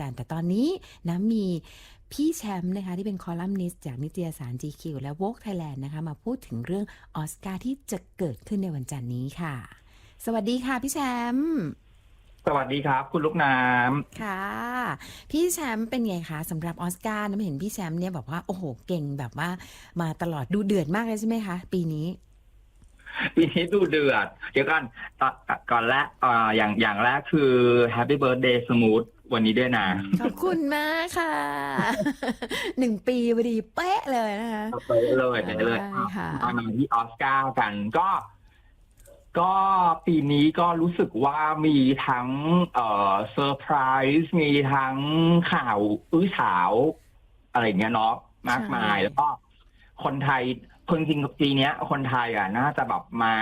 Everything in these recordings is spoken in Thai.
กันแต่ตอนนี้นะมีพี่แชมป์นะคะที่เป็นคอลัมนิสต์จากนิตยสาร GQ และ Vogue Thailand นะคะมาพูดถึงเรื่องออสการ์ที่จะเกิดขึ้นในวันจันทร์นี้ค่ะ สวัสดีค่ะพี่แชมป์สวัสดีครับ คุณลูกน้ำค่ะ พี่แชมป์เป็นไงคะสำหรับออสการ์น้ำเห็นพี่แชมป์เนี่ยบอกว่าโอ้โหเก่งแบบว่า มาตลอดดูเดือดมากเลยใช่ไหมคะ ปีนี้ ปีนี้ดูเดือด เดี๋ยวก่อนตอนก่อนแรกอ่าอย่างอย่างแรกคือ Happy Birthday Smooth วันนี้ด้วยนะ ขอบคุณมากค่ะ หนึ่งปีพอดีเป๊ะเลยนะคะ ไปเลยไปเลยได้ค่ะตอนมาที่ออสการ์กันก็ ก็ปีนี้ก็รู้สึกว่ามีทั้งเอ่อเซอร์ไพรส์มีทั้งข่าวอื้อฉาวอะไรอย่างเงี้ยเนาะมากมายใช่แล้วก็คนไทยเพิ่งจริงๆปีเนี้ย คนไทยอะน่าจะแบบมา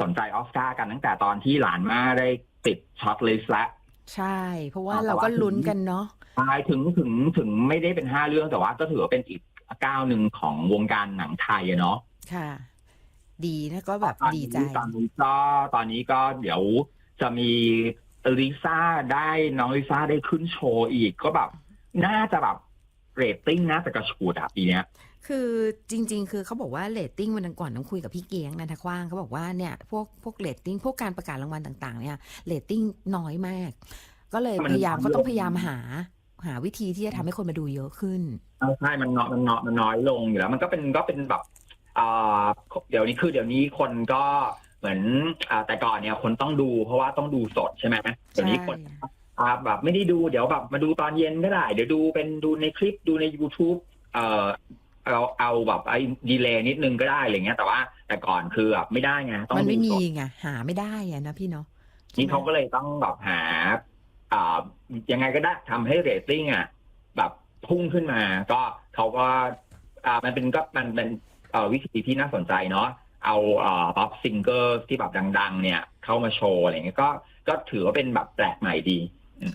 สนใจออสการ์กันตั้งแต่ตอนที่หลานมาได้ติดช็อตลิสต์แล้ว ใช่ เพราะว่าอ่าแต่เราว่าก็ถึงลุ้นกันเนาะใช่ถึงถึงถึงไม่ได้เป็นห้าเรื่องแต่ว่าก็ถือว่าเป็นอีกก้าวหนึ่งของวงการหนังไทยอะเนาะค่ะ ดีนะก็แบบตอนดีนี้ใจตอนนี้ก็ตอนนี้ก็เดี๋ยวจะมีลิซ่าได้น้องลิซ่าได้ขึ้นโชว์อีกก็แบบ น่าจะแบบเรตติ้งน่าจะกระฉูดอะปีเนี้ย คือจริง ๆ คือเขาบอกว่าเรตติ้งวันก่อนต้องคุยกับพี่เกียงนันทกว้างเขาบอกว่าเนี่ยพวกพวกเรตติ้งพวกการประกาศรางวัลต่างๆ เนี่ยเรตติ้งน้อยมาก ก็เลยพยายามน้อยเขาต้องพยายามหาหาวิธีที่จะทำให้คนมาดูเยอะขึ้นใช่มันเน้อยมันเน้อยมันน้อยลงอยู่แล้วมันก็เป็นก็เป็นแบบอ่าเดี๋ยวนี้คือเดี๋ยวนี้คนก็เหมือนอแต่ก่อนเนี่ยคนต้องดูเพราะว่าต้องดูสดใช่ไหมเดี๋ยวนี้คนแบบไม่ได้ดูเดี๋ยวแบบมาดูตอนเย็นก็ได้ เดี๋ยวดูเป็นดูในคลิปดูใน YouTube เอ่อ เอาเอาแบบไอ้ดีเลย์นิดนึงก็ได้อะไรเงี้ย แต่ว่าแต่ก่อนคือแบบไม่ได้ไงต้องมันดูไม่มีสดไงหาไม่ได้อะนะพี่เนาะนี่เขาก็เลยต้องแบบหาอ่ายังไงก็ได้ทำให้เรตติ้งอะแบบพุ่งขึ้นมา ก็เขาก็อ่ามันเป็นก็มันเป็นเอ่อวิธีที่น่าสนใจเนาะเอาเอ่อป๊อปซิงเกอร์ที่แบบดัง ๆ เนี่ย เข้ามาโชว์อะไรเงี้ยก็ก็ถือว่าเป็นแบบแปลกใหม่ดี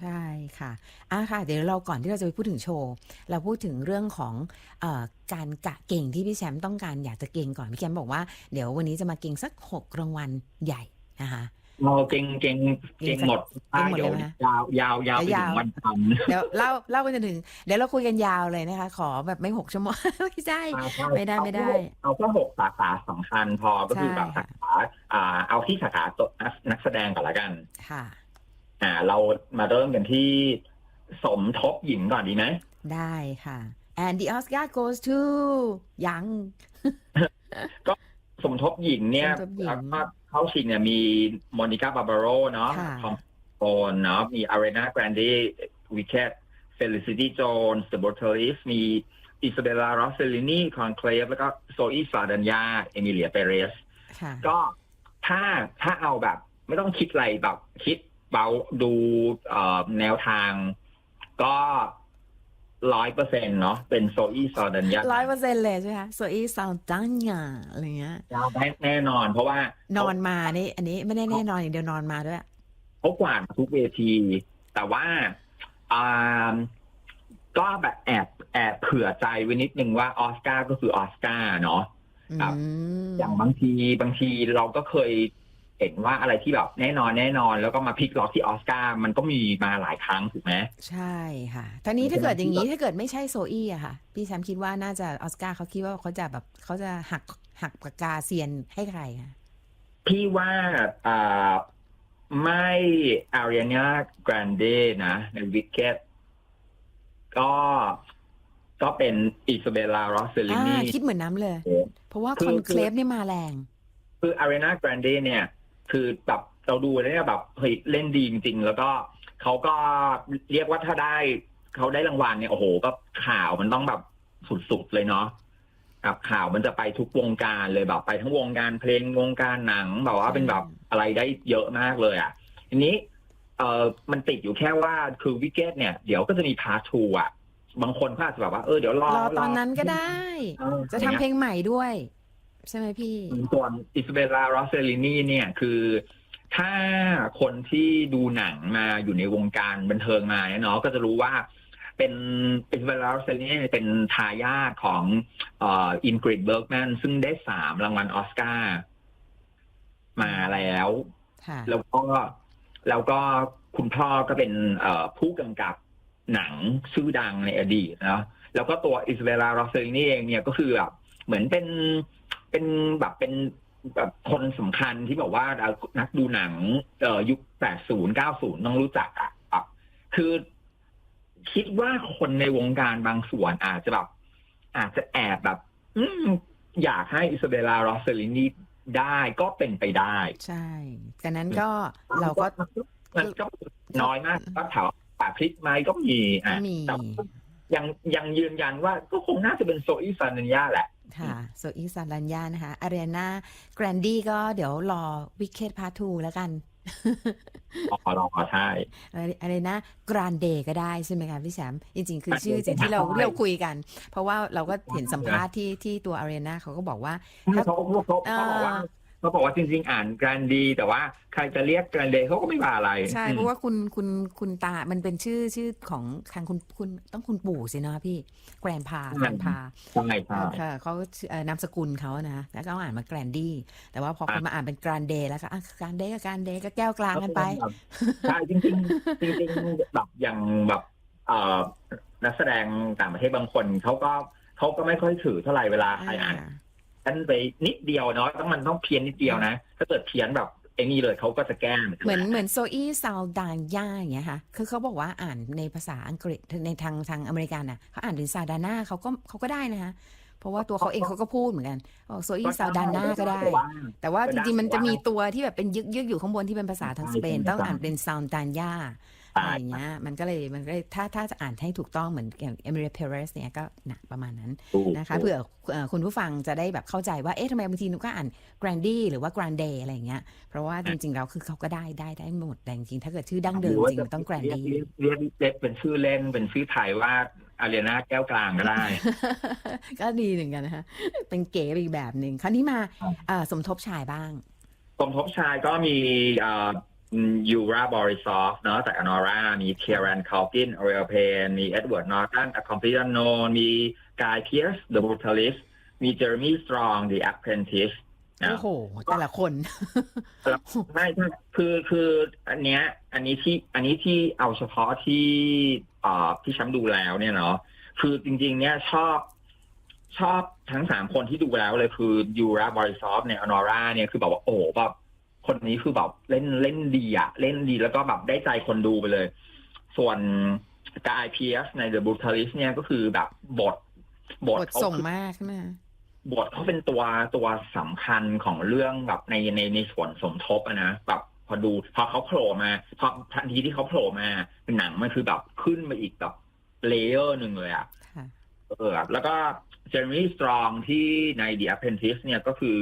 ใช่ค่ะอะค่ะ เดี๋ยวเราก่อนที่เราจะไปพูดถึงโชว์ เราพูดถึงเรื่องของเออการกะเก่งที่พี่แชมป์ต้องการอยากจะเก่งก่อน พี่แชมป์บอกว่าเดี๋ยววันนี้จะมาเก่งสักหกรางวัลใหญ่นะคะเราเก่งเก่งเก่งหมดเก่งหมดเดี๋ยวเลยไหมยาวยาวยาวไปยาถึวงวันจันทร์เดี๋ยวเล่าเล่าไปจนถึง เดี๋ยวเราคุยกันยาวเลยนะคะ ขอแบบไม่หกชั่วโมงไม่ใช่ไม่ได้ไม่ได้ เอาแค่หกสาขาสำคัญพอก็คือใช่แบบสาขาอ่าเอาที่สาขาตัวนักนักแสดงก่อนละกันค่ะ อ่า เรามาเริ่มกันที่สมทบหญิงก่อนดีไหมได้ค่ะ and the Oscar goes to ยังสมทบหญิงเนี่ยสมทบหญิงแล้วก็เข้าชิงเนี่ยมีโมนิก้าบาบาโรเนาะค่ะของโอนเนาะมีอารีนาแกรนดีวิเคตเฟลิซิตี้โจนส์เดอะบอร์เทลิสมีอิซาเบลลารอสเซลินีคอนเคลฟแล้วก็โซอีซาดันยาเอมิเลียเปเรสค่ะก็ถ้าถ้าเอาแบบ ไม่ต้องคิดอะไรแบบคิด เบาดูเอ่อแนวทางก็ร้อยเปอร์เซ็นเนาะเป็นโซอีซาดันยาร้อยเปอร์เซ็นต์เลยใช่ไหมคะ so is sound จังอะอะไรเงี้ยแน่แน่นอน เพราะว่า นอนมานี่ อันนี้ไม่ได้แน่นอนอย่างเดียวนอนมาด้วยเขากวาดทุกเวที แต่ว่าอ่าก็แบบแอบแอบเผื่อใจไว้นิดนึงว่าออสการ์ก็คือออสการ์เนาะครับอืมอย่างบางทีบางทีเราก็เคย เห็นว่าอะไรที่แบบแน่นอนแน่นอน แล้วก็มาพลิกล็อกที่ออสการ์มันก็มีมาหลายครั้งถูกไหมใช่ค่ะทีนี้ถ้าเกิดอย่างนี้ถ้าเกิดไม่ใช่โซอี้อะค่ะ พี่แชมป์คิดว่าน่าจะออสการ์เขาคิดว่าเขาจะแบบเขาจะหักหักปากกาเซียนให้ใครคะพี่ว่าอ่าไม่อารีนาแกรนเดนะในวิกเก็ตก็ก็เป็นอิซาเบลลารอสเซลิอ่านีคิดเหมือนน้ำเลย เพราะว่าคือคอนเคลฟเนี่ยมาแรง คืออารีนาแกรนเดเนี่ย คือแบบเราดูแล้วเนี่ยแบบเฮ้ยเล่นดีจริงๆ แล้วก็เขาก็เรียกว่าถ้าได้เขาได้รางวัลเนี่ยโอ้โห ก็ข่าวมันต้องแบบสุดๆเลยเนาะครับข่าวมันจะไปทุกวงการเลยแบบไปทั้งวงการเพลงวงการหนังแบบว่าเป็นแบบอะไรได้เยอะมากเลยอะทีนี้ เออมันติดอยู่แค่ว่าคือวิกเก็ตเนี่ยเดี๋ยวก็จะมีพาร์ททูอะ บางคนก็อาจจะแบบว่าเออเดี๋ยวรอรอตอนนั้นก็ได้เออจะทำเพลงใหม่ด้วย ใช่ไหมพี่ส่วนอิซาเบลลารอสเซลินีเนี่ยคือถ้าคนที่ดูหนังมาอยู่ในวงการบันเทิงมาเนี่ยเนาะก็จะรู้ว่าเป็นอิซาเบลลารอสเซลินีเป็นทายาทของเอินกริดเบิร์กแมนซึ่งได้สามรางวัลออสการ์มาแล้วค่ะแล้วก็แล้วก็คุณพ่อก็เป็นเอ่อผู้กำกับหนังชื่อดังในอดีตนะแล้วก็ตัวอิสเบลลาโรเซลินีเองเนี่ยก็คือแบบเหมือนเป็น เป็นแบบเป็นแบบคนสำคัญที่แบบว่านักดูหนังเอ่อยุค80 90ต้องรู้จักอะอะคือ คิดว่าคนในวงการบางส่วนอาจจะแบบอาจจะแอบแบบ อืมอยากให้อิสเบลลาโรเซลินีได้ก็เป็นไปได้ ใช่แต่นั้นก็เราก็ มันก็น้อยมากก็ถามว่าป่าพริกไหมก็มีอะมี แต่ยังยังยืนยันว่าก็คงน่าจะเป็นโซอีซานัญญาแหละ ค่ะโซอีซาลัญญานะคะอารีนาแกรนดี้ก็เดี๋ยวรอวิกเ t ตพาทูแล้วกันอ๋อรอใช่อะไรนะกรานเดย์ก็ได้ใช่ไหมคะพี่แชมป์จริง ๆ คือ Grande ชื่อสิ่งที่เราใช่เราคุยกัน เพราะว่าเราก็เห็นสัมภาษณ์ที่ที่ตัวอารีนาเขาก็บอกว่าเขาเขาเขาบอกว่า เขาบอกว่าจริง ๆ อ่านแกรนดี แต่ว่าใครจะเรียกแกรนเดย์เขาก็ไม่ว่าอะไรใช่เพราะว่าคุณคุณคุณตา มันเป็นชื่อชื่อของทางคุณคุณต้องคุณปู่สินะพี่แกรนพาแกรนพาใช่ใช่ค่ะเขาชื่อเอ่อนามสกุลเขานะแล้วก็อ่านมาแกรนดี้แต่ว่าพอคุณมาอ่านเป็นกรานเดย์แล้วก็กรานเดย์กับกรานเดย์ก็แก้วกลางกันไปใช่จริงๆจริงๆแบบอย่างแบบเอ่อนักแสดงต่างประเทศบางคนเขาก็เขาก็ไม่ค่อยถือเท่าไหร่เวลาใครอ่าน กันไปนิดเดียวเนาะต้องมันต้องเพี้ยนนิดเดียวนะ ถ้าเกิดเพี้ยนแบบไอ้นี่เลยเขาก็จะแก้เหมือนเหมือนโซอี้ซาวดานย่าอย่างเงี้ยค่ะ คือเขาบอกว่าอ่านในภาษาอังกฤษในทางทางอเมริกันน่ะเขาอ่านเป็นซาดาน่าเขาก็เขาก็ได้นะคะเพราะว่าตัวเขาเองเขาก็พูดเหมือนกันโซอี้ซาวดาน่าก็ได้ แต่ว่าจริงๆมันจะมีตัวที่แบบเป็นยึกยึกๆอยู่ข้างบนที่เป็นภาษาทางสเปนต้องอ่านเป็นซาวดานย่า อะไรอย่างเงี้ยมันก็เลยมันก็เลยถ้าถ้าจะอ่านให้ถูกต้องเหมือนอย่างเอมิเรเพเรสเนี่ยก็นะประมาณนั้นนะคะเผื่อเอ่อคุณผู้ฟังจะได้แบบเข้าใจว่าเอ๊ะทำไมบางทีนุกก็อ่าน Grandy หรือว่า Grande อะไรอย่างเงี้ยเพราะว่าจริงๆแล้วคือเขาก็ได้ได้ได้หมดแต่จริงๆถ้าเกิดชื่อดั้งเดิมจริงๆมันต้องเรีย Grandy กเรียกเรียกเรียกเป็นชื่อเล่นเป็นชื่อไทยว่าอารีนาแก้วกลางก็ได้ ก็ดีเหมือนกันนะคะเป็นเก๋ไปอีกแบบหนึ่งคราวนี้มาครับเอ่อสมทบชายบ้าง สมทบชายก็มี ยูราบริซอฟเนาะจากอนอร่ามีเทียรันคาลกินอเรลเพนมีเอ็ดเวิร์ดนอร์ตันอะคอมพิวโนมีกายเพียร์สเดอะบูทลิสมีเจอร์มี่สตรองดีแอปเพนทิสโอ้โห แต่ละคนไม่ใช่คือคืออันเนี้ย อันนี้ที่อันนี้ที่เอาเฉพาะที่เอ่อที่ฉันดูแล้วเนี่ยเนาะคือจริง ๆ เนี่ยชอบชอบทั้งสามคนที่ดูแล้วเลยคือยูราบริซอฟเนี่ยอนอร่าเนี่ยคือแบบว่าโอ้โหแบบ คนนี้คือแบบเล่นเล่นดีอะเล่นดีแล้วก็แบบได้ใจคนดูไปเลย ส่วนกายพีเอสใน The Brutalist เนี่ยก็คือแบบบทบบททเขาส่งคือมากใช่ไหมคะบทเขาเป็นตัวตัวสำคัญของเรื่องแบบในในในส่วนสมทบอะนะแบบพอดูพอเขาโผล่มาพอทันทีที่เขาโผล่มาหนังมันคือแบบขึ้นมาอีกแบบเลเยอร์หนึ่งเลยอะค่ะเออแล้วก็เจอร์มี่สตรองที่ใน The Apprentice เนี่ยก็คือ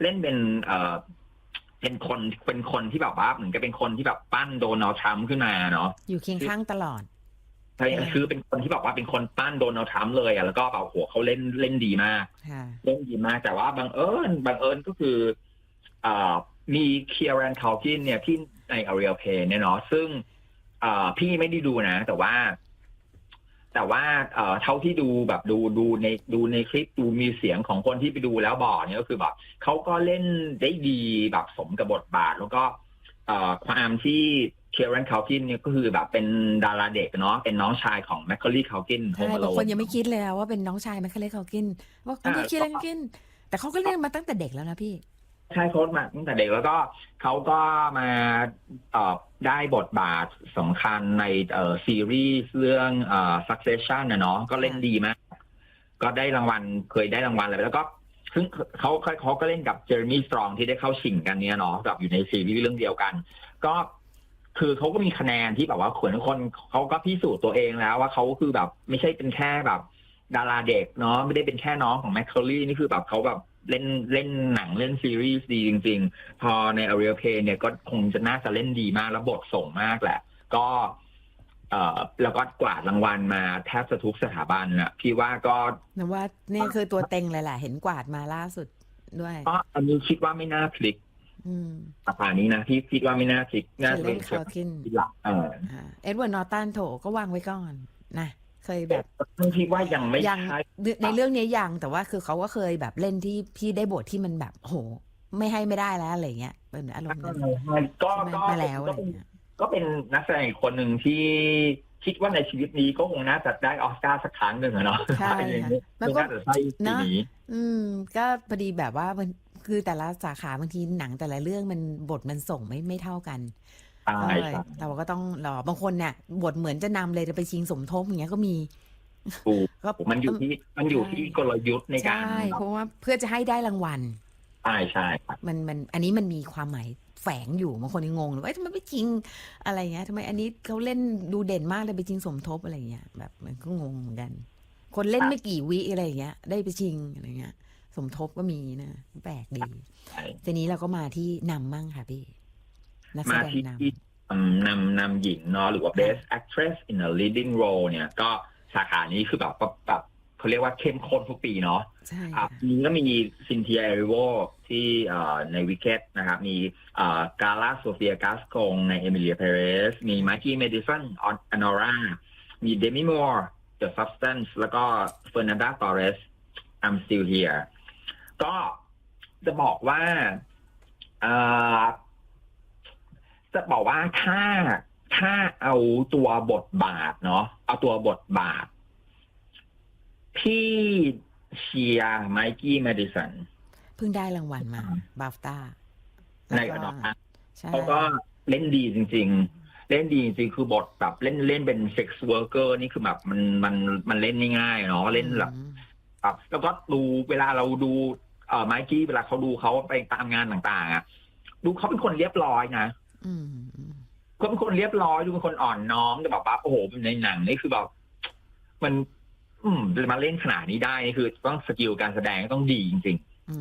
เล่นเป็นเอ่อ เป็นคนเป็นคนที่แบบว่าเหมือนกับเป็นคนที่แบบปั้นโดนัลด์ทรัมป์ขึ้นมาเนาะอยู่เคียงข้างตลอดใช่คือเป็นคนที่แบบว่าเป็นคนปั้นโดนัลด์ทรัมป์เลยอะแล้วก็แบบโหเขาเล่นเล่นดีมากค่ะเล่นดีมาก แต่ว่าบังเอิญบังเอิญก็คือเอ่อมีเคียรันคาลกินเนี่ยที่ใน a รียลเพนเนี่ยเนาะซึ่งเอ่อพี่ไม่ได้ดูนะ แต่ว่า แต่ว่าเอ่อเท่าที่ดูแบบดูดูในดูในคลิปดูมีเสียงของคนที่ไปดูแล้วบอกเนี่ยก็คือแบบเขาก็เล่นได้ดีแบบสมกับบทบาท แล้วก็เอ่อความที่เคียรันคาลกินเนี่ยก็คือแบบเป็นดาราเด็กเนาะเป็นน้องชายของแมคค l ลีคาลกินโฮใช่มบางคนยังไม่คิดเลยนะว่าเป็นน้องชายแมคคาเลเขากินว่าอันนี้คิดอะไรกิน แต่เขาก็เล่นมาตั้งแต่เด็กแล้วนะพี่ ใช่โค้ชมาตั้งแต่เด็กแล้วก็เขาก็มาเอ่อได้บทบาทสำคัญในเอ่อซีรีส์เรื่องเอ่อ succession นะเนาะก็เล่นดีมาก ก็ได้รางวัลเคยได้รางวัลอะไรแล้วก็ซึ่งเขาเขาเขาก็เล่นกับเจอร์มี่สตรองที่ได้เข้าชิงกันเนี่ยเนาะแบบอยู่ในซีรีส์เรื่องเดียวกัน ก็คือเขาก็มีคะแนนที่แบบว่าขวนคนเขาก็พิสูจน์ตัวเองแล้วว่าเขาคือแบบไม่ใช่เป็นแค่แบบ ดาราเด็กเนาะไม่ได้เป็นแค่น้องของแมคเคลลี่นี่คือแบบเขาแบบ เล่นเล่นหนังเล่นซีรีส์ดีจริง ๆ พอใน a อ e รียลเพเนี่ยก็คงจะน่าจะเล่นดีมากแล้วบทส่งมากแหละ ก็เอ่อแล้วก็กวาดรางวัลมาแทบจะทุกสถาบันนะพี่ว่าก็นะว่าเนี่ยคือตัวเต็งเลยแหละเห็นกวาดมาล่าสุดด้วยก็อันนี้คิดว่าไม่น่าพลิกอืมประมาณนี้นะพี่คิดว่าไม่น่าพลิกน่าเคยจะเป็เล่นนเชืคาอกกินที่หลักเออเอ็ดเวิร์ดนอร์ตันโถก็วางไว้ก่อนนะ เคยแบบไม่คิดว่ายังไม่ยังใช่ในเรื่องนี้ยังแต่ว่าคือเขาก็เคยแบบเล่นที่พี่ได้บทที่มันแบบโห ไม่ให้ไม่ได้แล้วอะไรเงี้ยเป็นอารมณ์นั้นก็ใช่ไหมก็มาแล้วอะไรก็เป็นเงี้ยก็เป็นนักแสดงอีกคนหนึ่งที่คิดว่าในชีวิตนี้ก็คงน่าจะได้ออสการ์สักครั้งหนึ่งอะเนาะใช่อย่างค่ะนี้มันก็น่าจะใช่ปีนะนี้อืม ก็พอดีแบบว่ามันคือแต่ละสาขาบางทีหนังแต่ละเรื่องมันบทมันส่งไม่ไม่เท่ากัน ใช่ก็เลยครับเราก็ต้องรอบางคนเนี่ยบทเหมือนจะนำเลยจะไปชิงสมทบอย่างเงี้ยก็มี ถูกก็มันอยู่ที่มันอยู่ที่กลยุทธ์ในการใช่เพราะว่าเพื่อจะให้ได้รางวัล ใช่ใช่ครับ มันมันอันนี้มันมีความหมายแฝงอยู่บางคนยังงงเลยว่าเอ้ยทำไมไม่จริงอะไรเงี้ยทำไมอันนี้เขาเล่นดูเด่นมากเลยไปจริงสมทบอะไรเงี้ยแบบมันก็งงเหมือนกัน คนเล่นไม่กี่วิอะไรอย่างเงี้ย ได้ไปชิงอะไรเงี้ย สมทบก็มีนะแปลกดีใช่ ทีนี้เราก็มาที่นำมั่งค่ะพี่ นักแสมาดงที่นที่อืมนำนำหญิงเนาะหรือว่า best actress in a leading role เนี่ยก็สาขานี้คือแบบแบบแบบเขาเรียกว่าเข้มข้นทุกปีเนาะำใช่อะค่ะปีนี้ก็มีซินเทียเอริโวที่เอ่อในวิกเก็ตนะครับ มีเอ่อกาลาโซเฟียกาสคงในเอมิเลียเพเรสมีมาร์กี้เมดิสันออนอรามีเดมิมอร์ The Substance แล้วก็เฟอร์นันดาตอเรส I'm still here ก็จะบอกว่าเอ่อ จะบอกว่าถ้าถ้าเอาตัวบทบาทเนาะเอาตัวบทบาท พี่เชียร์ไมกี้แมดิสันเพิ่งได้รางวัลมาบาฟต้าในกระดอกนะใช่เขาก็เล่นดีจริง ๆ เล่นดีจริงๆคือบทแบบเล่นเล่นเป็นเซ็กซ์เวิร์กเกอร์นี่คือแบบมันมันมันเล่นง่ายๆเนาะเล่นแบบอืมแบบแล้วก็ดูเวลาเราดูเอ่อไมกี้เวลาเขาดูเขาไปตามงานต่างๆอะดูเขาเป็นคนเรียบร้อยนะ อืมอืมเขาเป็นคนเรียบร้อยดูเป็นคนอ่อนน้อมแต่แบบว่าโอ้โหในหนังนี่คือแบบมัน อืมมาเล่นขนาดนี้ได้นี่คือ ต้องสกิลการแสดงต้องดีจริงอื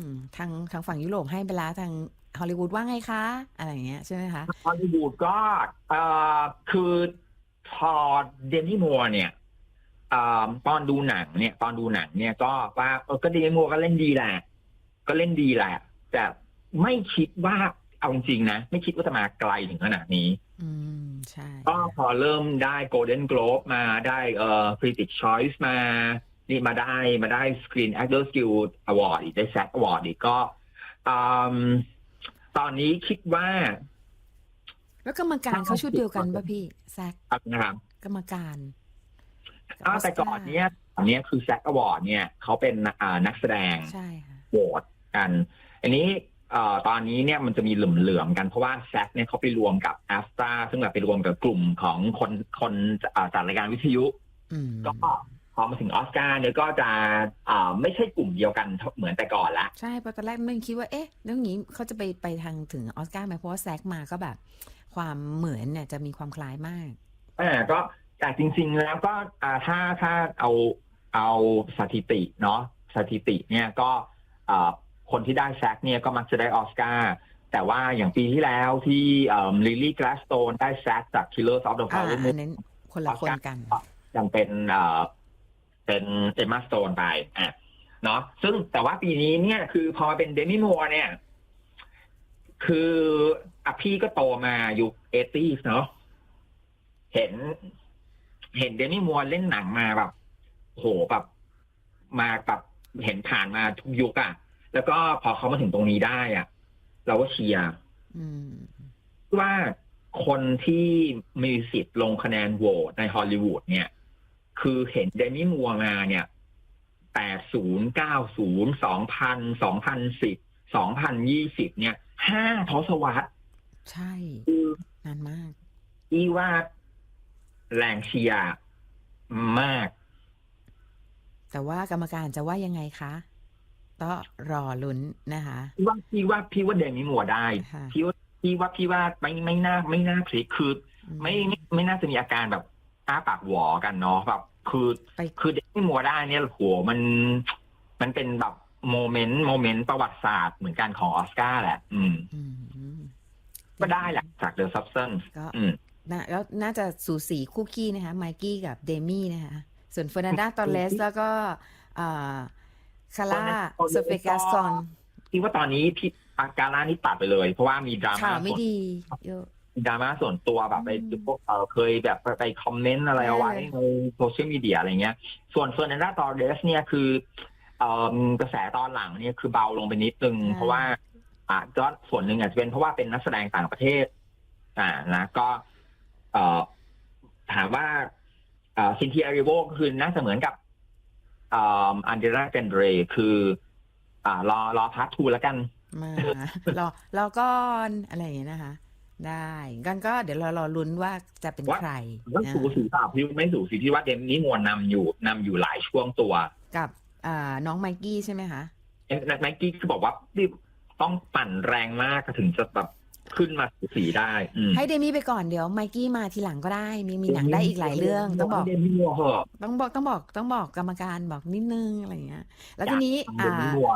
มทางทางฝั่งยุโรปให้ไปแล้วทางฮอลลีวูดว่าไงคะ อะไรอย่างเงี้ยใช่ไหมคะๆฮอลลีวูดก็เอ่อคือพอเดมี่มัวร์เนี่ยเอ่อตอนดูหนังเนี่ย ตอนดูหนังเนี่ยก็ว่าเออก็เดมี่มัวร์ก็เล่นดีแหละ ก็เล่นดีแหละ แต่ไม่คิดว่า เอาจริงๆนะ ไม่คิดว่าจะมาไกลถึงขนาดนี้ อืม ใช่ ก็พอเริ่มได้ Golden Globe มาได้เอ่อ Critic Choice มา นี่มาได้มาได้ Screen Actors Guild Award อีกได้ SAG Award อีกก็อืมตอนนี้คิดว่า แล้วกรรมการเขาชุดเดียวกันป่ะพี่ แซกนะครับกรรมการบอ้าวแต่ก่อนเนี้ยตอนเนี้ยคือ SAG Award เนี่ยเขาเป็นอ่านักแสดงใช่ค่ะโหวตกัน อันนี้เอ่อ ตอนนี้เนี่ยมันจะมีเหลื่อมๆกันเพราะว่าแซกเนี่ยเขาไปรวมกับแอสตราซึ่งแบบไปรวมกับกลุ่มของคนคนอ่าจัดรายการวิทยุอืมก็พอมาถึงออสการ์เนี่ยก็จะอ่าไม่ใช่กลุ่มเดียวกันเหมือนแต่ก่อนละใช่เพราะตอนแรกไม่คิดว่าเอ๊ะแล้วอย่างนี้เขาจะไปไปทางถึงออสการ์ไหมเพราะว่าแซกมาก็แบบ ความเหมือนเนี่ยจะมีความคล้ายมากอ่าก็แต่จริง ๆ แล้วก็อ่าถ้าถ้าเอาเอาสถิติเนาะสถิติเนี่ยก็อ่า คนที่ได้แซกเนี่ยก็มักจะได้ออสการ์แต่ว่าอย่างปีที่แล้วที่ลิลลี่กลาสโตนได้แซกจาก Killers of the อ่า Flower อั Moon นนั้นคนละคนกันยังเป็นเอ่อเป็นเอมมาสโตนไปอะเนาะซึ่งแต่ว่าปีนี้เนี่ยคือพอเป็นเดมิมัวเนี่ย คืออะพี่ก็โตมายุคเอตี้เนาะเห็น เห็นเดมิมัวเล่นหนังมาแบบ โหแบบมาแบบเห็นผ่านมาทุกยุคอะ แล้วก็พอเขามาถึงตรงนี้ได้อะเราก็เชียร์อืมว่าคนที่มีสิทธิ์ลงคะแนนโหวตในฮอลลีวูดเนี่ย คือเห็นเดมี่มัวร์มาเนี่ย80 90 2000 2010 2020เนี่ยห้าทศวรรษใช่คือนานมากที่ว่าแรงเชียร์มาก แต่ว่ากรรมการจะว่ายังไงคะ ก็รอลุ้นนะคะพี่ว่าพี่ว่าพี่ว่าเดมี่มัวร์ได้ค่ะพี่ว่าพี่ว่าพี่ว่าไม่ไม่น่าไม่น่าพลิกคือ ไม่ไม่ไม่น่าจะมีอาการแบบอ้าปากหวอกันเนาะแบบ คือไปคือเดมี่มัวร์ได้เนี่ยโหมัน มันเป็นแบบโมเมนต์โมเมนต์ประวัติศาสตร์เหมือนกันของออสการ์แหละ อืมอืมก็ได้แหละจาก The Substance ก็อืมน่าแล้วน่าจะสูสีคู่กี้นะคะไมกี้กับเดมี่นะคะ ส่วนเฟอร์นันดาตอเลสแล้วก็อ่า คาร่า Torres โซเฟกาซอนพี่ว่าตอนนี้พี่อาการ่านี่ตัดไปเลย เพราะว่ามีดราม่าข่าวไม่ส่วนดีเยอะมีดราม่าส่วนตัวแบบไปอืมพวกเออเคยแบบไปไปคอมเมนต์อะไรเอาไว้ใช่ในโซเชียลมีเดียอะไรเงี้ย ส่วนเฟอร์นันดาตอเรสเนี่ยคือเอ่อกระแสตอนหลังเนี่ยคือเบาลงไปนิดนึง เพราะว่าอ่าก็ส่วนหนึ่งอาจจะเป็นเพราะว่าเป็นนักแสดงต่างประเทศ อ่านะ ก็เอ่อถามว่าซินเทียริโวก็คือน่าจะเหมือนกับ อันเดราเกนเรคือ อ่ารอรอพาร์ททูแล้วกันมารอรอก่อนอะไรอย่างเงี้ยนะคะ ได้กันก็เดี๋ยวเรารอลุ้นว่าจะเป็นว่าใครว่านะสูสีเปล่าพี่ไม่สูสีพี่ว่าเดมนี่มวนนำอยู่นำอยู่หลายช่วงตัว กับอ่าน้องไมกี้ใช่ไหมคะไนกี้คือบอกว่านี่ต้องปั่นแรงมากถึงจะแบบ ขึ้นมาสูสีได้อืมให้เดมี่ไปก่อนเดี๋ยวไมกี้มาทีหลังก็ได้ มีมีหนังได้อีกหลายเรื่องต้องบอก เดมี่มัวเหอะต้องบอกต้องบอกต้องบอกกรรมการบอกนิดนึงอะไรอย่างเงี้ย แล้วทีนี้เดอ่ามี่มัว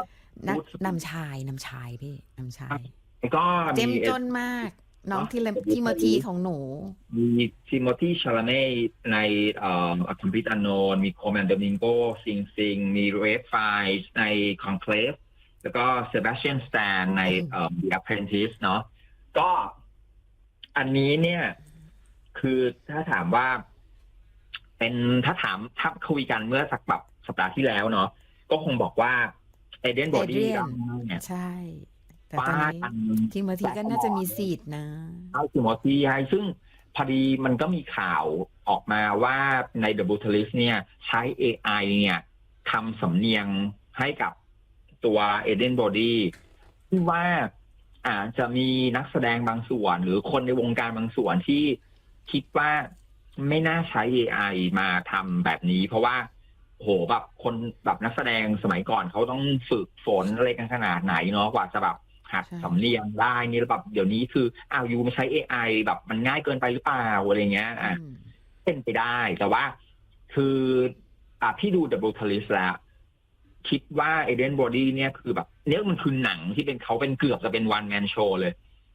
นักพูด นำชายนำชายพี่นำชาย แล้วก็เจมมี จนมาก น้องทีเลทีโมธีของหนู มีทิโมธีชาลาเน่ในเอ่อคอมพิวต์อันโนนมีโคแมนเดมิงโกซิงซิง มีเรดไฟในคอนเคลฟแล้วก็เซบาสเตียนสแตนในเอ่อ The Apprentice เนาะ ก็อันนี้เนี่ย คือถ้าถามว่า เป็นถ้าถามถ้าคุยกันเมื่อสักแบบสัปดาห์ที่แล้วเนาะก็คงบอกว่าเอเดนบอดี้ Adrian เนี่ยใช่ แต่ว่าตอนนี้กันทีโมธีก็น่าจะมีสิทธิ์นะเอาทิโมธีให้ซึ่งพอดีมันก็มีข่าวออกมาว่าใน The b r u t a l i s t เนี่ย ใช้ AI เนี่ยทำสำเนียงให้กับตัวเอเดนบอดี้ที่ว่า อาจจะมีนักแสดงบางส่วน หรือคนในวงการบางส่วนที่คิดว่าไม่น่าใช้ AI มาทำแบบนี้ เพราะว่าโหแบบคนแบบนักแสดงสมัยก่อนเขาต้องฝึกฝนอะไรกันขนาดไหนเนาะกว่าจะแบบหัดใช่สำเนียงได้นี่แล้วแบบเดี๋ยวนี้คืออ้าวยูมาใช้ AI แบบมันง่ายเกินไปหรือเปล่าอะไรเงี้ยอะอืมเป็นไปได้แต่ว่าคืออะพี่ดู The Brutalist แล้ว คิดว่า Eden Body เนี่ยคือแบบเนี่ยมันคือหนังที่เป็นเขาเป็นเกือบจะเป็น one man show เลย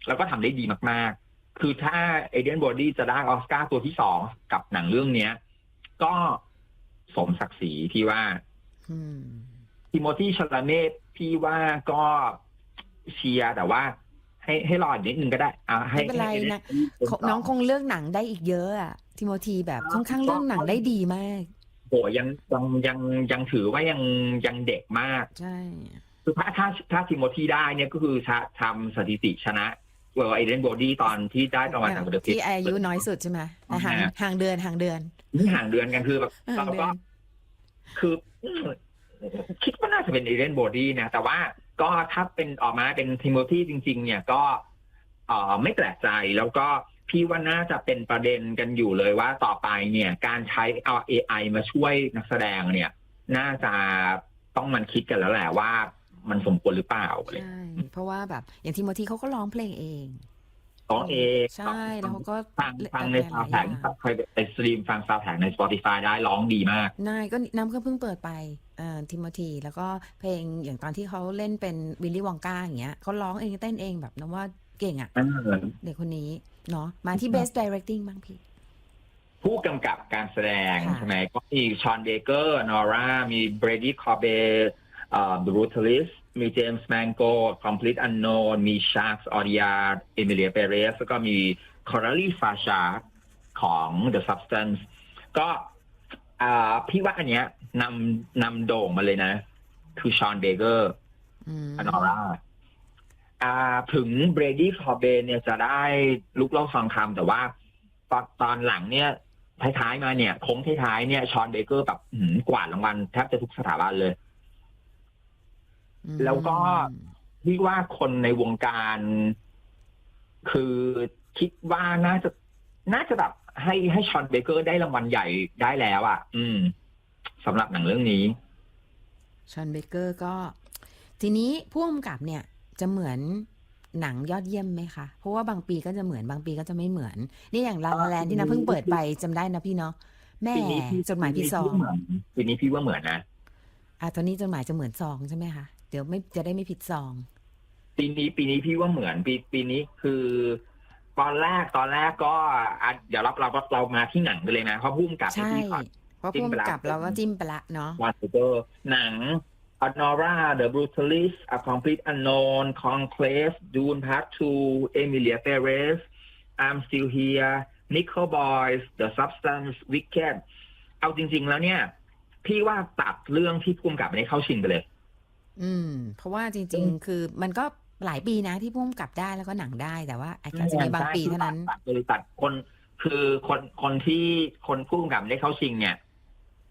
แล้วก็ทำได้ดีมากๆ คือถ้า Eden Body จะได้ออสการ์ตัวที่สองกับหนังเรื่องเนี้ย ก็สมศักดิ์ศรีพี่ว่าอืมทิโมธีชลาเมตพี่ว่าก็เชียร์แต่ว่า ให้ให้รออีกนิดนึงก็ได้อ่าให้ไม่เป็นไรให้นะให้เขาน้องคงเลือกหนังได้อีกเยอะอะทิโมธีแบบค่อนข้างเลือกหนังได้ดีมาก โหยังยังยังยังถือว่ายังยังเด็กมาก ใช่ คือถ้าถ้าถ้าทิโมธีได้เนี่ยก็คือชะทำสถิติชนะเวอร์ไอเดนบอดี้ตอนที่ได้รางวัลทางเดอะที่อายุน้อยสุดใช่ไหมแต่ห่างห่างเดือนห่างเดือนนี่ห่างเดือนกันคือแบบห่างเราเดืก็อนคืออืมคิดว่าน่าจะเป็นเอเดนบอดี้นะ แต่ว่าก็ถ้าเป็นออกมาเป็นทิโมธีจริง ๆ เนี่ยก็เอ่อไม่แปลกใจแล้วก็ พี่ว่าน่าจะเป็นประเด็นกันอยู่เลยว่าต่อไปเนี่ย การใช้เอา AI มาช่วยนักแสดงเนี่ย น่าจะต้องมันคิดกันแล้วแหละว่ามันสมควรหรือเปล่าอะไรใช่เพราะว่าแบบอย่างทิโมธีเขาก็ร้องเพลงเองร้องเองใช่แล้วเขาก็ฟังฟังในซาวแท็กใครไปสตรีมฟังซาวแท็กใน Spotify ได้ร้องดีมากนายก็น้ำก็เพิ่งเปิดไปเอ่อทิโมธีแล้วก็เพลงอย่างตอนที่เขาเล่นเป็นวิลลี่วองกาอย่างเงี้ยเขาร้องเองเต้นเองแบบน้ำว่าเก่งอะเออเด็กคนนี้ เนาะมาที่ best directing บ้างพี่ ผู้กำกับการแสดงค่ะ ใช่ไหมก็มีชอนเบเกอร์นอร่ามีเบรดี้คอเบเอ่อ The Brutalist มีเจมส์แมนโก Complete Unknown มีชาร์ s ออริยาเอมิเลียเปเรสแล้วก็มีคอร์ลีฟาชาของ The Substance ก็อ่าพี่ว่าอันเนี้ยนำนำโด่งมาเลยนะ คือชอนเบเกอร์อืม อนอร่าอ่า ถึงเบรดี้คอเบนเนี่ยจะได้ลุกเล่าฟังคำแต่ว่าตอนตอนหลังเนี่ยท้ายๆมาเนี่ยโค้งท้ายๆเนี่ยชอนเบเกอร์แบบอื้อหือกวาดรางวัลแทบจะทุกสถาบันเลยอืมแล้วก็พี่ว่าคนในวงการ คือคิดว่าน่าจะน่าจะแบบให้ให้ชอนเบเกอร์ได้รางวัลใหญ่ได้แล้วอะ อืมสำหรับหนังเรื่องนี้ชอนเบเกอร์ก็ ทีนี้ผู้กำกับเนี่ย จะเหมือนหนังยอดเยี่ยมไหมคะ เพราะว่าบางปีก็จะเหมือนบางปีก็จะไม่เหมือน นี่อย่างลาลาแลนที่นะเพิ่งเปิดไปจำได้นะพี่เนาะแม่ปีนี้พี่จดหมายพี่ซองปีนี้พี่ว่าเหมือนนะอะตอนนี้จดหมายจะเหมือนซองใช่ไหมคะเดี๋ยวไม่จะได้ไม่ผิดซอง ปีนี้ปีนี้พี่ว่าเหมือนปีปีนี้คือ ตอนแรกตอนแรกก็อะเดี๋ยวเราเราเรามาที่หนังกันเลยนะเพราะพุ่มกับใช่ที่ก่อนเพราะจิ้ผู้มไปละกำกับเราก็จิ้มไปละเนาะวาสเตอร์หนัง Honora The Brutalist A Complete Unknown Conclave Dune Part 2 Emilia Perez I'm Still Here Nickel Boys The Substance Wicked เอาจริง ๆ แล้วเนี่ย พี่ว่าตัดเรื่องที่พุ่มกับไม่ได้เข้าชิงไปเลย อืม เพราะว่าจริง ๆ คือมันก็หลายปีนะที่ผู้กำกับได้แล้วก็หนังได้แต่ว่าอาจจะมีบางปีเท่านั้น ตัดเลยตัดคน คือคนคนที่คนผู้กำกับได้เข้าชิงเนี่ย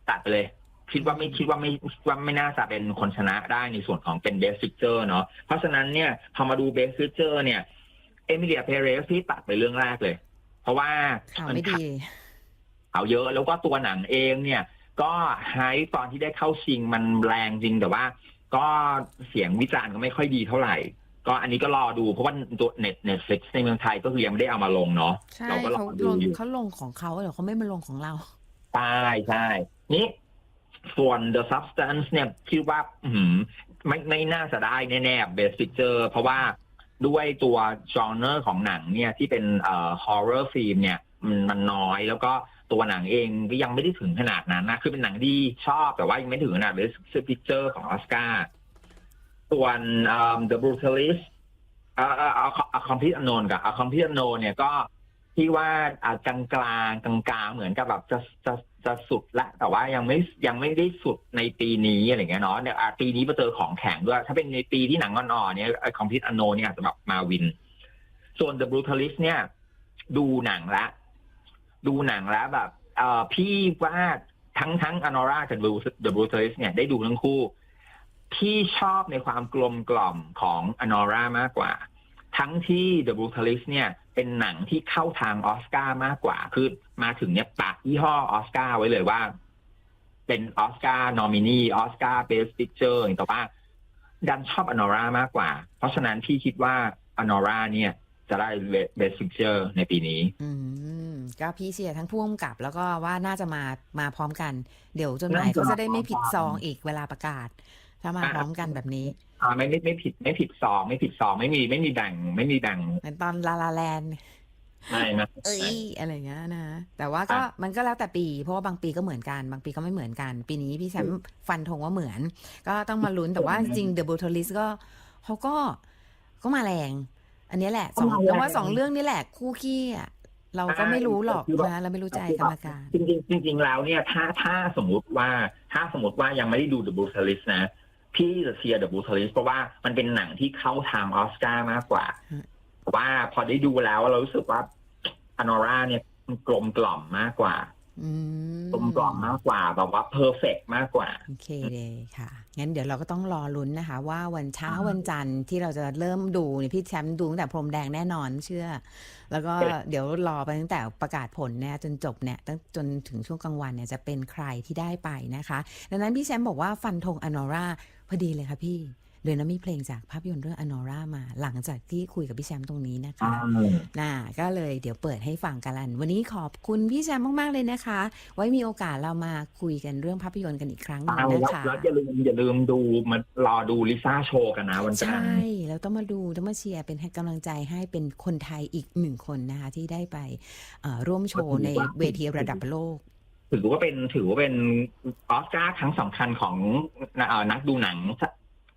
ตัดไปเลย คิดว่าไม่คิดว่าไม่ว่าไม่น่าจะเป็นคนชนะได้ในส่วนของเป็นเบสฟิกเจอร์เนาะเพราะฉะนั้นเนี่ยพอมาดูเบสฟิกเจอร์เนี่ยเอมิเลียเพเรสที่ตัดไปเรื่องแรกเลย เพราะว่าข่าวไม่ดีเอาเยอะแล้วก็ตัวหนังเองเนี่ย ก็ไฮตอนที่ได้เข้าชิงมันแรงจริงแต่ว่าก็เสียงวิจารณ์ก็ไม่ค่อยดีเท่าไหร่ ก็อันนี้ก็รอดูเพราะว่าตัวเน็ตเน็ตฟลิกในเมืองไทยก็คือยังไม่ได้เอามาลงเนาะใช่เราก็รอเขาดูลงอยู่เขาลงของเขาเดี๋ยวเขาไม่มาลงของเราใช่ใช่นี่ ส่วน The Substance เนี่ยคิดว่าไม่ไม่น่าจะได้แน่ๆ Best Picture เพราะว่าด้วยตัวจอ n ร์ของหนังเนี่ยที่เป็นเอ่อ horror film เนี่ยมันน้อยแล้วก็ตัวหนังเองก็ยังไม่ได้ถึงขนาดนั้นนะ คือเป็นหนังที่ชอบแต่ว่ายังไม่ถึงขนาด Best Picture ของออสการ์ส่วนเอ่อ The Brutalist เอ่อเอ่อเอาเอา Complete Unknown กับ A Complete Unknown เนี่ยก็ที่ว่าอ่ากลางกลางกลางกลางๆเหมือนกับแบบจะจะ จะสุดละแต่ว่ายังไม่ยังไม่ได้สุดในปีนี้อะไรเงี้ยเนาะเนี่ยอะปีนี้มาเจอของแข็งด้วย ถ้าเป็นในปีที่หนังอ่อนๆเนี่ยคอมพิวต์อโนเนี่ยจจะแบบมาวิน ส่วน The Brutalist เนี่ย ดูหนังละ ดูหนังแล้วแบบ เอ่อพี่ว่าทั้งทั้งอนอร่ากับ The Brutalist เนี่ยได้ดูทั้งคู่ พี่ชอบในความกลมกล่อมของอนอร่ามากกว่า ทั้งที่ The Brutalist เนี่ยเป็นหนังที่เข้าทางออสการ์มากกว่า คือมาถึงเนี่ยปะยี่ห้อออสการ์ไว้เลยว่า เป็นออสการ์นอมินีออสการ์เบสปิกเจอร์แต่ว่า ดันชอบอนอร่ามากกว่า เพราะฉะนั้นพี่คิดว่าอนอร่าเนี่ย จะได้เบสปิกเจอร์ในปีนี้ อืมก็พี่เชียร์ทั้งผู้กำกับ แล้วก็ว่าน่าจะมามาพร้อมกัน เดี๋ยวจดหมายเขาจะได้ไม่ผิดซองอีกเวลาประกาศ ถ้ามาพร้อมกันแบบนี้อ่าไม่ไม่ไม่ผิดไม่ผิดซองไม่ผิดซองไม่มีไม่มีแบ่งไม่มีแบ่งเหมือนตอนลาลาแลนด์ไม่นะเอ้ยอะไรอย่างเงี้ยนะแต่ว่าก็มันก็แล้วแต่ปี เพราะว่าบางปีก็เหมือนกัน บางปีก็ไม่เหมือนกัน ปีนี้พี่แชมป์ฟันธงว่าเหมือน ก็ต้องมาลุ้นแต่ว่าจริง The Brutalist ก็เขาก็ก็มาแรง อันนี้แหละสองแต่ว่าสองเรื่องนี้แหละ คู่ขี้อะเราก็ไม่รู้หรอกนะเราไม่รู้ใจกรรมการ จริงๆจริงๆแล้วเนี่ยถ้าถ้าสมมุติว่าถ้าสมมติว่ายังไม่ได้ดู The Brutalist นะ พี่จะเชียร์ The Brutalist เพราะว่ามันเป็นหนังที่เข้าทางออสการ์มากกว่าอืมแต่ว่าพอได้ดูแล้วเรารู้สึกว่าอนอร่าเนี่ยมันกลมกล่อมมากกว่าอืมกลมกล่อมมากกว่าแบบว่าเพอร์เฟกมากกว่า โอเคเลยค่ะ งั้นเดี๋ยวเราก็ต้องรอลุ้นนะคะ ว่าวันเช้าอ่าวันจันทร์ที่เราจะเริ่มดูเนี่ยพี่แชมป์ดูตั้งแต่พรมแดงแน่นอนเชื่อ แล้วก็เดี๋ยวรอไปตั้งแต่ประกาศผลเนี่ยจนจบเนี่ยตั้งจนถึงช่วงกลางวันเนี่ยจะเป็นใครที่ได้ไปนะคะ ดังนั้นพี่แชมป์บอกว่าฟันธงอนอร่าพอดีเลยค่ะพี่ เดี๋ยวนะมีเพลงจากภาพยนตร์เรื่องอนอร่ามาหลังจากที่คุยกับพี่แชมป์ตรงนี้นะคะ น่าก็เลยเดี๋ยวเปิดให้ฟังกันลัน วันนี้ขอบคุณพี่แชมป์มาก ๆ เลยนะคะ ไว้มีโอกาสเรามาคุยกันเรื่องภาพยนตร์กันอีกครั้งหนึงเอานะแล้วคะ แล้วอย่าลืมอย่าลืมดูมารอดูลิซ่าโชว์กันนะวันจันทใช่ ร์แล้วต้องมาดูต้องมาเชียร์เป็นให้กำลังใจให้เป็นคนไทยอีกหนึ่งคนนะคะ ที่ได้ไปเอ่อร่วมโชว์ในเวทีระดับโลก ถือว่าเป็นถือว่าเป็นออสการ์ครั้งสำคัญของเอ่อนักดูหนัง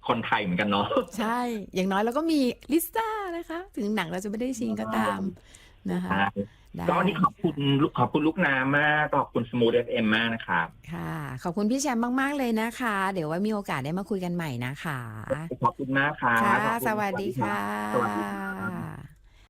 คนไทยเหมือนกันเนาะใช่ อย่างน้อยเราก็มีลิซ่านะคะ ถึงหนังเราจะไม่ได้ชิงก็ตามนะคะได้ก็วันนี้ขอบคุณขอบคุณลูกน้ำมากขอบคุณสมูทเอฟเอ็มมากนะครับค่ะ ขอบคุณพี่แชมป์มาก ๆ เลยนะคะ เดี๋ยวไว้มีโอกาสได้มาคุยกันใหม่นะคะ ขอบคุณมากครับค่ะขอบคุณสวัสดีค่ะสวัสดีครับ